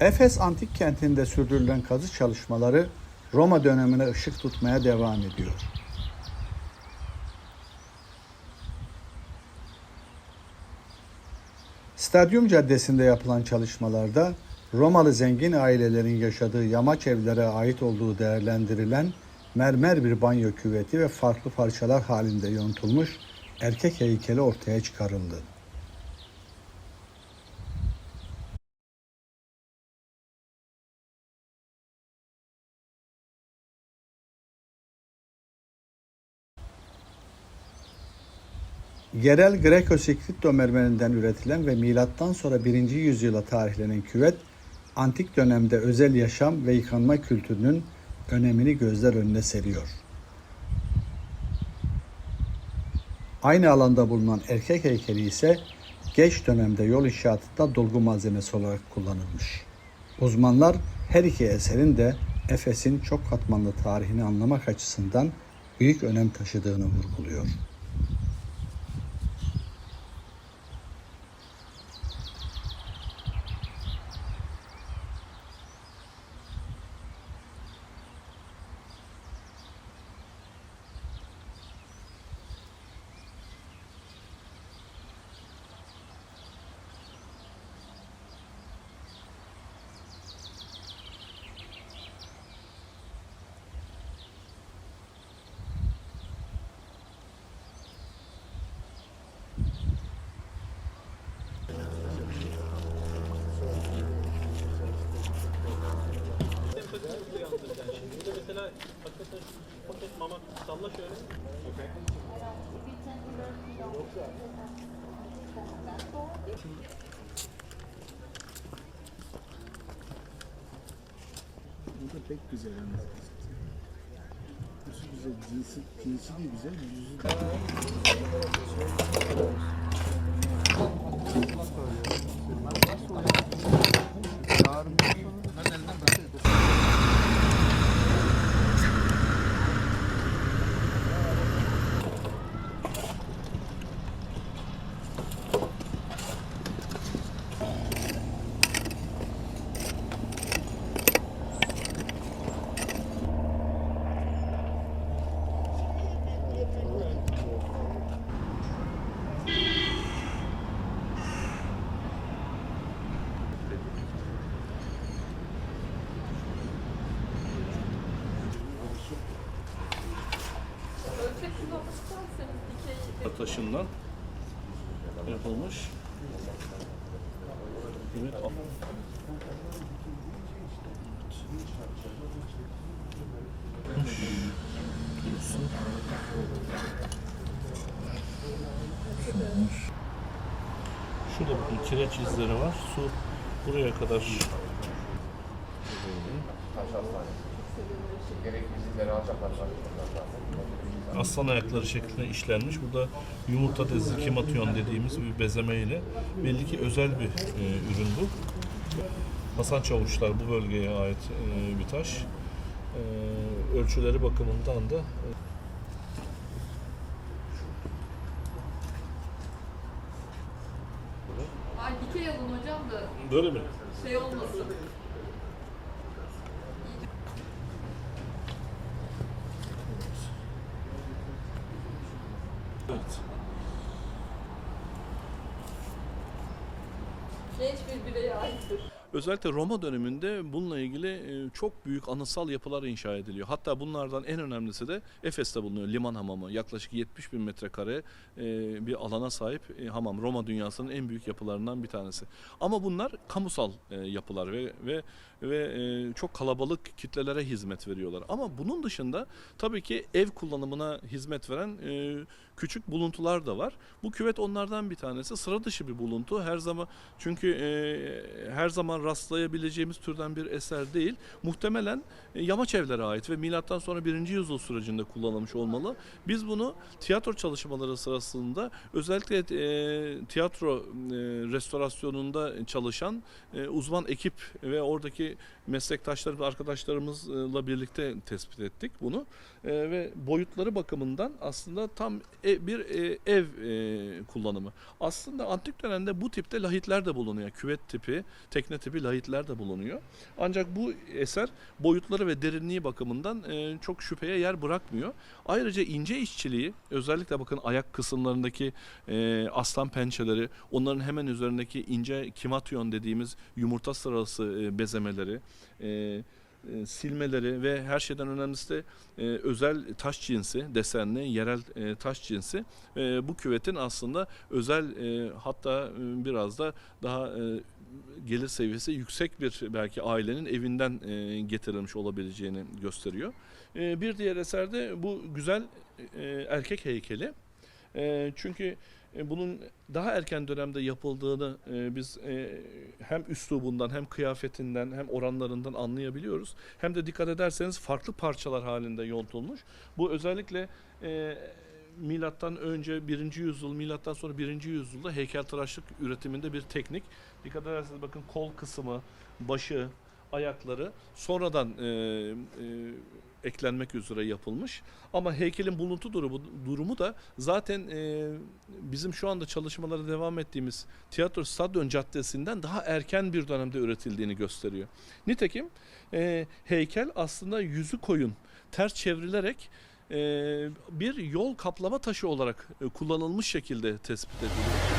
Efes antik kentinde sürdürülen kazı çalışmaları Roma dönemine ışık tutmaya devam ediyor. Stadyum Caddesi'nde yapılan çalışmalarda Romalı zengin ailelerin yaşadığı yamaç evlere ait olduğu değerlendirilen mermer bir banyo küveti ve farklı parçalar halinde yontulmuş erkek heykeli ortaya çıkarıldı. Yerel Greco-Sikritto mermerinden üretilen ve milattan sonra 1. yüzyıla tarihlenen küvet, antik dönemde özel yaşam ve yıkanma kültürünün önemini gözler önüne seriyor. Aynı alanda bulunan erkek heykeli ise geç dönemde yol inşaatında dolgu malzemesi olarak kullanılmış. Uzmanlar her iki eserin de Efes'in çok katmanlı tarihini anlamak açısından büyük önem taşıdığını vurguluyor. Mesela hakikaten paket mama salla şöyle. Bu da pek güzel yalnız. Yüzü güzel, cinsi, cinsi de güzel, yüzü de taşından yapılmış. Evet. Şurada bakın kireç izleri var. Su buraya kadar aslan ayakları şeklinde işlenmiş. Burada yumurta dezi, kimation dediğimiz bir bezeme ile belli ki özel bir e, ürün bu. Hasan Çavuşlar bu bölgeye ait e, bir taş. E, ölçüleri bakımından da Ay dikey alın hocam da böyle mi? şey olmasın. Evet. Genç bir bireye aittir. Özellikle Roma döneminde bununla ilgili e, çok büyük anıtsal yapılar inşa ediliyor. Hatta bunlardan en önemlisi de Efes'te bulunuyor liman hamamı. Yaklaşık 70 bin metrekare e, bir alana sahip e, hamam. Roma dünyasının en büyük yapılarından bir tanesi. Ama bunlar kamusal yapılar ve ve ve çok kalabalık kitlelere hizmet veriyorlar. Ama bunun dışında tabii ki ev kullanımına hizmet veren küçük buluntular da var. Bu küvet onlardan bir tanesi. Sıra dışı bir buluntu. Her zaman çünkü her zaman rastlayabileceğimiz türden bir eser değil. Muhtemelen e, yamaç evlere ait ve milattan sonra 1. yüzyıl sürecinde kullanılmış olmalı. Biz bunu tiyatro çalışmaları sırasında özellikle e, tiyatro e, restorasyonunda çalışan uzman ekip ve oradaki meslektaşlarımız, arkadaşlarımızla birlikte tespit ettik bunu. Ve boyutları bakımından aslında tam bir ev kullanımı. Aslında antik dönemde bu tipte lahitler de bulunuyor. Küvet tipi, tekne tipi tipi lahitler de bulunuyor. Ancak bu eser boyutları ve derinliği bakımından e, çok şüpheye yer bırakmıyor. Ayrıca ince işçiliği özellikle bakın ayak kısımlarındaki e, aslan pençeleri, onların hemen üzerindeki ince kimatyon dediğimiz yumurta sırası e, bezemeleri, e, silmeleri ve her şeyden önemlisi de e, özel taş cinsi, desenli, yerel e, taş cinsi e, bu küvetin aslında özel e, hatta e, biraz da daha e, gelir seviyesi yüksek bir belki ailenin evinden e, getirilmiş olabileceğini gösteriyor. E, bir diğer eserde bu güzel e, erkek heykeli. E, çünkü e, bunun daha erken dönemde yapıldığını e, biz e, hem üslubundan hem kıyafetinden hem oranlarından anlayabiliyoruz. Hem de dikkat ederseniz farklı parçalar halinde yontulmuş. Bu özellikle e, milattan önce 1. yüzyıl, milattan sonra 1. yüzyılda heykeltıraşlık üretiminde bir teknik. Dikkat ederseniz bakın kol kısmı, başı, ayakları sonradan e, e, eklenmek üzere yapılmış. Ama heykelin buluntu durumu, durumu da zaten e, bizim şu anda çalışmalara devam ettiğimiz Tiyatro Stadyon Caddesi'nden daha erken bir dönemde üretildiğini gösteriyor. Nitekim e, heykel aslında yüzü koyun, ters çevrilerek e, bir yol kaplama taşı olarak e, kullanılmış şekilde tespit ediliyor.